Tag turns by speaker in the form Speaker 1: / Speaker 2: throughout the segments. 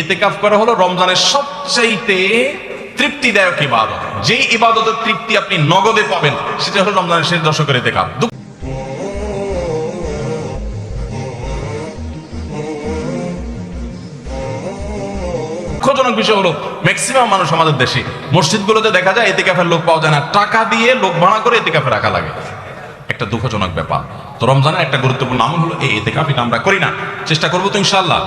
Speaker 1: এতেকাফ করা হলো রমজানের সবচাইতে তৃপ্তিদায়ক ইবাদত। যেই ইবাদতের তৃপ্তি আপনি নগদে পাবেন, সেটা হলো রমজানের শেষ দশকের এতেকাফ দুঃখজনক বিষয় হলো মানুষ আমাদের দেশে দেখা যায় লোক পাওয়া যায় না। টাকা দিয়ে লোক ভাড়া করে রাখা লাগে। একটা দুঃখজনক ব্যাপার। তো রমজানের একটা গুরুত্বপূর্ণ আমল হলো, এই এতেকাফ এটা আমরা করি না। চেষ্টা করব তো ইনশাল্লাহ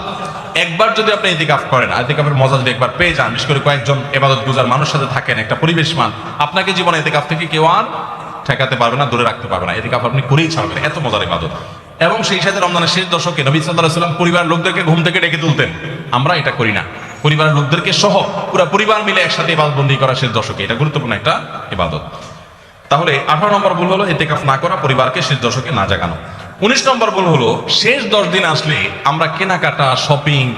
Speaker 1: একবার যদি আপনি এতেকাফ করেন এতেকাফের মজা যদি একবার পেয়ে যান, বিশেষ করে কয়েকজন এবাদত গুজার মানুষ সাথে থাকেন, একটা পরিবেশ মান আপনাকে জীবনে এতেকাফ থেকে কেউ আর ঠেকাতে পারবে না, দূরে রাখতে পারবে না। এতেকাফ আপনি করেই ছাড়বেন, এত মজার ইবাদত। এবং সেই সাথে রমজানের শেষ দশকে নবী সাল্লাহ সাল্লাম পরিবার লোকদেরকে ঘুম থেকে ডেকে তুলতেন। আমরা এটা করি না। পরিবারের লোকদেরকে সহ পুরো পরিবার মিলে একসাথে ইবাদত ইবাদতবন্দি করা শেষ দশকে। এটা গুরুত্বপূর্ণ একটা ইবাদত। তাহলে আঠারো নম্বর ভুল হলো এতেকাফ না করা পরিবারকে শেষ দশকে না জাগানো। উনিশ নম্বর ভুল হলো, শেষ দশ দিন আসলে আমরা কেনাকাটা শপিং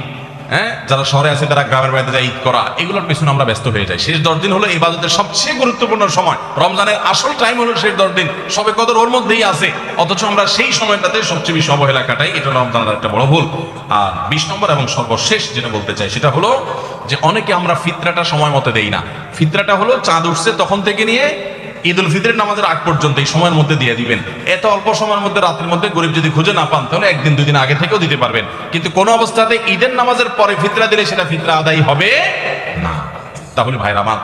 Speaker 1: হ্যাঁ যারা শহরে আছে, তারা গ্রামের বাড়িতে যায়, ঈদ করা, এগুলোর পেছনে আমরা ব্যস্ত হয়ে যাই। শেষ দশ দিন হলো এই বাজেটের সবচেয়ে গুরুত্বপূর্ণ সময়। রমজানের আসল টাইম হলো শেষ দশ দিন। সবে কদর ওর মধ্যেই আছে। অথচ আমরা সেই সময়টাতে সবচেয়ে বেশি অবহেলা কাটাই। এটা রমজানের একটা বড় ভুল। আর বিশ নম্বর এবং সর্বশেষ যেটা বলতে চাই, সেটা হলো যে অনেকে আমরা ফিতরাটা সময় মতো দেই না। ফিতরাটা হলো চাঁদ উঠছে তখন থেকে নিয়ে ঈদ উল ফিতরের নামাজের আগ পর্যন্ত এই সময়ের মধ্যে দিয়ে দিবেন। এত অল্প সময়ের মধ্যে রাতের মধ্যে গরিব যদি খুঁজে না পান, তাহলে একদিন দুই দিন আগে থেকেও দিতে পারবেন। কিন্তু কোনো অবস্থাতে ঈদের নামাজের পরে ফিতরা দিলে সেটা ফিতরা আদায় হবে না। তাহলে ভাইরা আমার,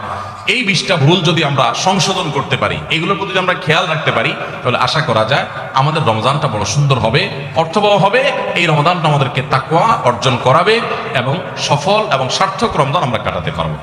Speaker 1: এই বিশটা ভুল যদি আমরা সংশোধন করতে পারি, এগুলোর প্রতি আমরা খেয়াল রাখতে পারি, তাহলে আশা করা যায় আমাদের রমজানটা বড় সুন্দর হবে, অর্থবহ হবে, এই রমজানটা আমাদেরকে তাকুয়া অর্জন করাবে এবং সফল এবং সার্থক রমজান আমরা কাটাতে পারব।